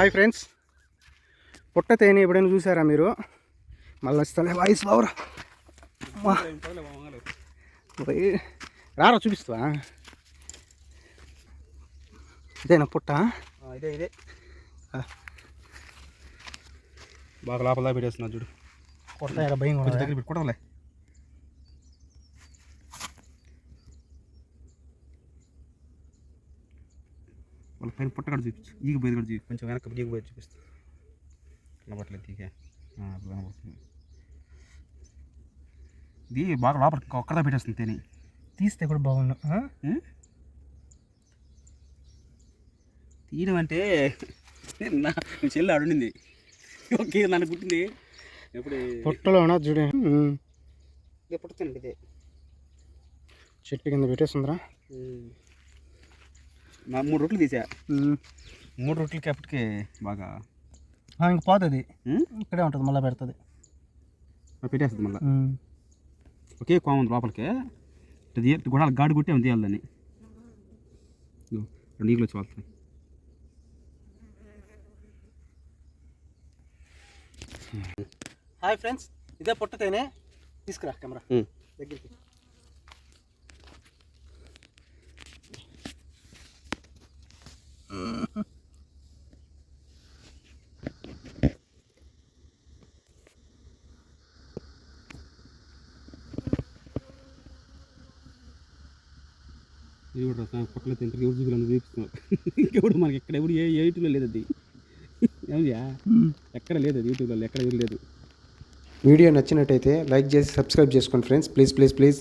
Hi friends. పుట్ట తేనె ఎప్పుడైనా చూసారా మీరు? మళ్ళీ వస్తానే వాయిస్ పవర్ రారా చూపిస్తావా? ఇదేనా పుట్ట? ఇదే ఇదే. బాగా లోపల పెట్టేస్తున్నా చూడు. కొడతాయి భయం దగ్గర పెట్టి వాళ్ళ పైన పుట్ట కూడా చూపించు. ఈగ పోయేది కూడా చూపి కొంచెం వెనక ఈగ పోయేది చూపిస్తా. కనబట్టలేదు ఈగ. ఇప్పుడు కనబడుతుంది. ఇది బాగా లోపల ఒక్కదా పెట్టేస్తుంది తేని. తీస్తే కూడా బాగుండు. ఆ? తీయడం అంటే నా చెల్లి ఆడుండింది. ఓకే నన్ను పుట్టింది ఎప్పుడు? పుట్టలో ఉన్నది చూడే. ఇదే పుట్టుతానండి ఇదే. చెట్టు కింద పెట్టేస్తుందిరా. నా మూడు రొట్లు తీసా. మూడు రొట్లకి అప్పటికే బాగా ఇంక పోతుంది. ఇక్కడే ఉంటుంది మళ్ళీ పెడుతుంది. పెట్టేస్తుంది మళ్ళీ. ఒకే కోమ ఉంది లోపలికి. గొడవలు గాడి కొట్టి తీయాలి దాన్ని. రెండు ఈగలు వచ్చి వాళ్తాయి. హాయ్ ఫ్రెండ్స్ ఇదే పుట్ట తేనె. తీసుకురా కెమెరా. దగ్గరికి. ఎవడు పక్కన తింటారు ఎవరు చూపిల్లని చూపిస్తున్నారు. ఇంకెవడు మనకి ఎక్కడ ఎవడు ఏ యూట్యూబ్లో లేదు అది. ఏమయ్యా ఎక్కడ లేదు అది యూట్యూబ్లో ఎక్కడ ఎవరు లేదు. వీడియో నచ్చినట్టయితే లైక్ చేసి సబ్స్క్రైబ్ చేసుకోండి ఫ్రెండ్స్. Please please please.